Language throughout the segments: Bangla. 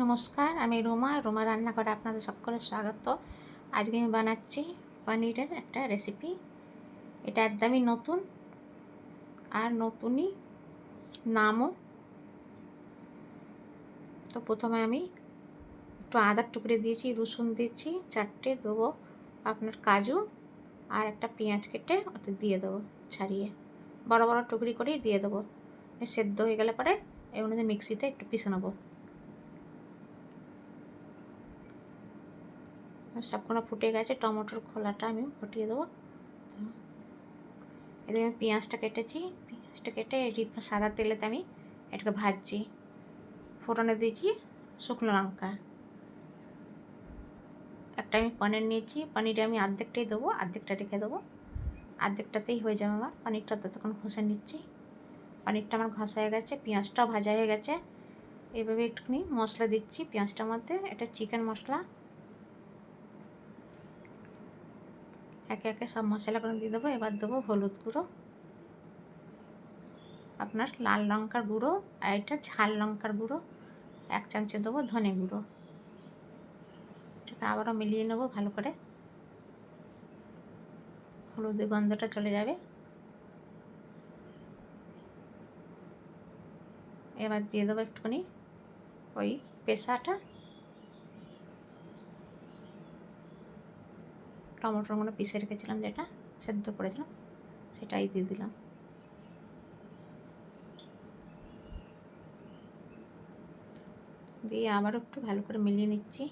নমস্কার, আমি রোমা। রোমা রান্নাঘরে আপনাদের সকলের স্বাগত। আজকে আমি বানাচ্ছি পনিরের একটা রেসিপি এটা একদমই নতুন আর নতুনই নামও। তো প্রথমে আমি একটু আদার টুকরে দিয়েছি, রসুন দিয়েছি, চারটে দেবো আপনার কাজু আর একটা পেঁয়াজ কেটে ওতে দিয়ে দেবো ছাড়িয়ে। বড় বড় টুকরি করেই দিয়ে দেবো। সেদ্ধ হয়ে গেলে পরে মধ্যে মিক্সিতে একটু পিষে নেব। সবগুলো ফুটে গেছে। টমেটোর খোলাটা আমি ফুটিয়ে দেবো। এদিকে আমি পেঁয়াজটা কেটেছি। পেঁয়াজটা কেটে সাদা তেলেতে আমি এটাকে ভাজছি। ফোড়নে দিয়েছি শুকনো লঙ্কা। একটা আমি পনির নিয়েছি। পনিরটা আমি অর্ধেকটাই দেবো। অর্ধেকটা রেখে দেবো। অর্ধেকটাতেই হয়ে যাবে আমার। পনিরটা ততক্ষণ ঘষে নিচ্ছি। পনিরটা আমার ঘষা হয়ে গেছে। পেঁয়াজটাও ভাজা হয়ে গেছে। এইভাবে একটুখানি মশলা দিচ্ছি পেঁয়াজটার মধ্যে। এটা চিকেন মশলা। একে একে সব মশলাগুলো দিয়ে দেবো, এবার দেবো হলুদ গুঁড়ো, আপনার লাল লঙ্কার গুঁড়ো, আর এটা ঝাল লঙ্কার গুঁড়ো, এক চামচে দেবো ধনে গুঁড়ো। এটাকে আবারও মিলিয়ে নেব ভালো করে। হলুদের গন্ধটা চলে যাবে। এবার দিয়ে দেবো একটুখানি ওই পেশাটা। টমেটোগুলো পিষে রেখেছিলাম যেটা, সেদ্ধ করেছিলাম, সেটাই দিয়ে দিলাম। দিয়ে আবারও একটু ভালো করে মিলিয়ে নিচ্ছি।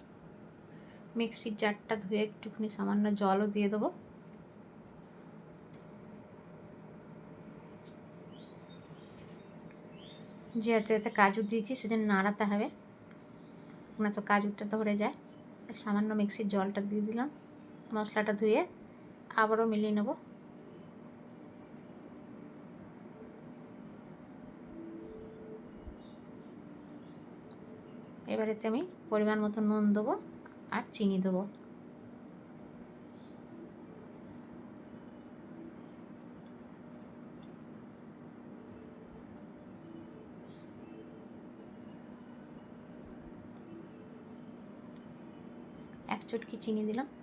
মিক্সির জারটা ধুয়ে একটুখানি সামান্য জলও দিয়ে দেবো। যেহেতু এতে কাজু দিয়েছি, সেজন্য নাড়াতে হবে। না তো কাজুটা ধরে যায়। সামান্য মিক্সির জলটা দিয়ে দিলাম। মশলাটা ধুয়ে আবারও মিলিয়ে নেব। এবারেতে আমি পরিমাণ মতো নুন দেবো আর চিনি দেবো। এক চটকি চিনি দিলাম।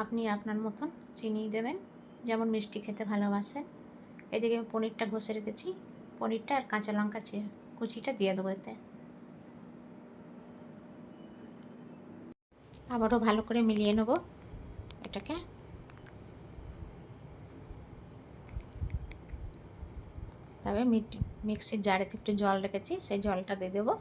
আপনি আপনার মতন চিনি দেবেন। যেমন মিষ্টি খেতে ভালোবাসেন এদিকে আমি পনিরটা ঘষে রেখেছি। পনিরটা আর কাঁচা লঙ্কা কুচিটা দিয়ে দেবো এতে। আবারও ভালো করে মিলিয়ে নেব এটাকে। তবে মিক্সির জারেতে একটু জল রেখেছি, সেই জলটা দিয়ে দেবো।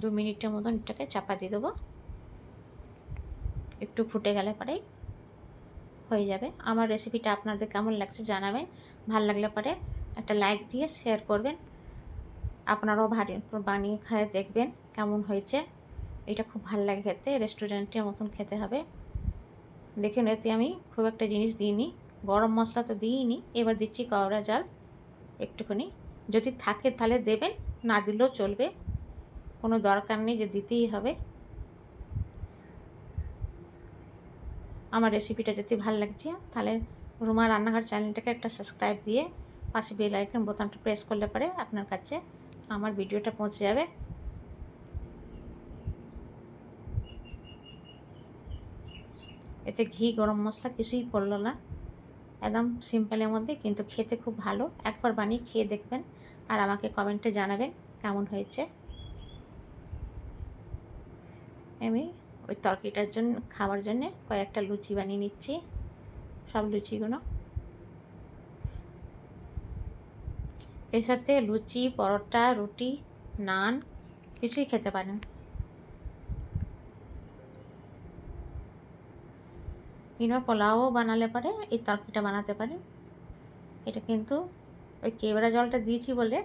দু মিনিটের মতন এটাকে চাপা দিয়ে দেবো। একটু ফুটে গেলে পরেই হয়ে যাবে। আমার রেসিপিটা আপনাদের কেমন লাগছে জানাবেন। ভালো লাগলে পরে একটা লাইক দিয়ে শেয়ার করবেন। আপনারাও ভারী বানিয়ে খায় দেখবেন কেমন হয়েছে। এটা খুব ভালো লাগে খেতে রেস্টুরেন্টের মতন খেতে হবে। দেখুন এতে আমি খুব একটা জিনিস দিইনি। গরম মশলা তো দিইনি। এবার দিচ্ছি কওড়া জাল। একটুখানি যদি থাকে তাহলে দেবেন, না দিলেও চলবে। কোনো দরকার নেই যে দিতেই হবে। আমার রেসিপিটা যদি ভালো লাগছে, তাহলে রুমা রান্নাঘর চ্যানেলটাকে একটা সাবস্ক্রাইব দিয়ে পাশে বেল আইকন বোতামটা প্রেস করলে পরে আপনার কাছে আমার ভিডিওটা পৌঁছে যাবে। এতে ঘি, গরম মশলা কিছুই পড়ল না। একদম সিম্পলের মধ্যে, কিন্তু খেতে খুব ভালো। একবার বানিয়ে খেয়ে দেখবেন আর আমাকে কমেন্টে জানাবেন কেমন হয়েছে। আমি ওই তরকারিটার জন্য, খাওয়ার জন্যে কয়েকটা লুচি বানিয়ে নিচ্ছি। সব লুচিগুলো। এর সাথে লুচি, পরোটা, রুটি, নান, কিছুই খেতে পারেন। কিংবা পোলাও বানালে পরে এই তরকারিটা বানাতে পারেন। এটা কিন্তু ওই কেবড়া জলটা দিয়েছি বলে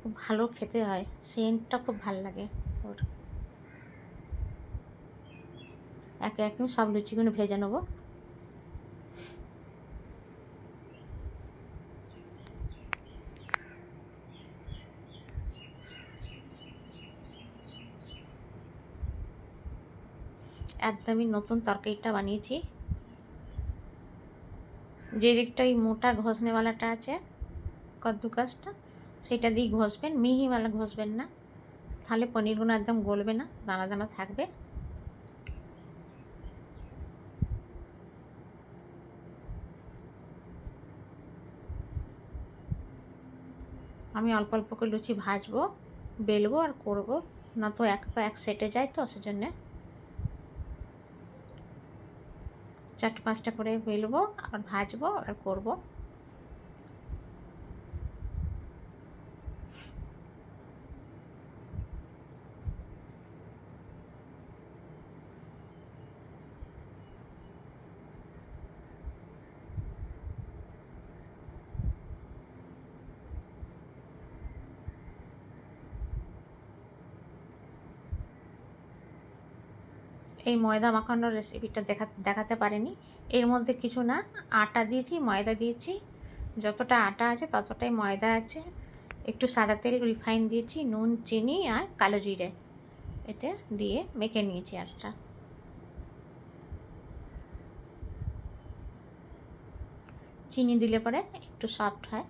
খুব ভালো খেতে হয়। সেন্টটা খুব ভালো লাগে। একে এক সব লুচিগুলো ভেজে নেব। একদমই নতুন তরকারিটা বানিয়েছি। যে দিকটা ওই মোটা ঘষনেওয়ালাটা আছে কদ্দুকাসটা সেটা দিয়ে ঘষবেন। মিহিওয়ালা ঘষবেন না। তাহলে পনিরগুলো একদম গলবে না, দানা দানা থাকবে। আমি অল্প অল্প করে লুচি ভাজবো, বেলবো আর করব। না তো এক পা এক সেটে যায় তো, সেজন্যে। চারটে পাঁচটা করে বেলবো আর ভাজবো আর করব। এই ময়দা মাখানোর রেসিপিটা দেখা, দেখাতে পারেনি। এর মধ্যে কিছু না, আটা দিয়েছি, ময়দা দিয়েছি। যতটা আটা আছে ততটাই ময়দা আছে। একটু সাদা তেল রিফাইন দিয়েছি, নুন, চিনি আর কালো জিরে। এতে দিয়ে মেখে নিয়েছি আটটা। চিনি দিলে পরে একটু সফট হয়।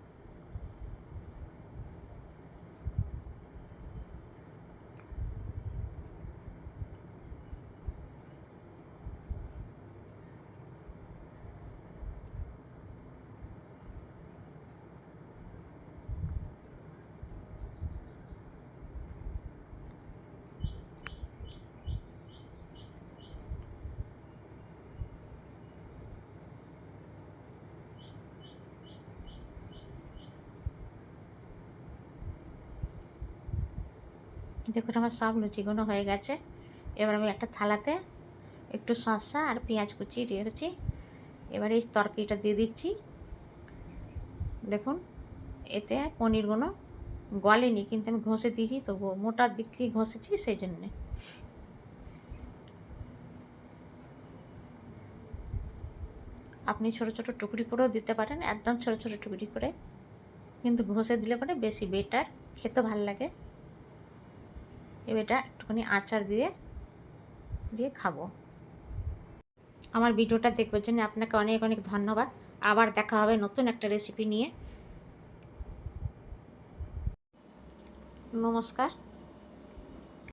দেখুন আমার সব লুচিগুলো হয়ে গেছে। এবার আমি একটা থালাতে একটু শসা আর পেঁয়াজ কুচি রেখেছি এবার এই তরকারিটা দিয়ে দিচ্ছি। দেখুন, এতে পনিরগুলো গলেনি, কিন্তু আমি ঘষে দিয়েছি তবু মোটার দিক থেকে ঘষেছি সেই জন্যে। আপনি ছোট ছোট টুকরি করেও দিতে পারেন, একদম ছোট ছোট টুকরি করে। কিন্তু ঘষে দিলে পরে বেশি বেটার, খেতে ভালো লাগে। এবারটা একটুখানি আচার দিয়ে দিয়ে খাব। আমার ভিডিওটা দেখবার জন্য আপনাকে অনেক অনেক ধন্যবাদ। আবার দেখা হবে নতুন একটা রেসিপি নিয়ে। নমস্কার।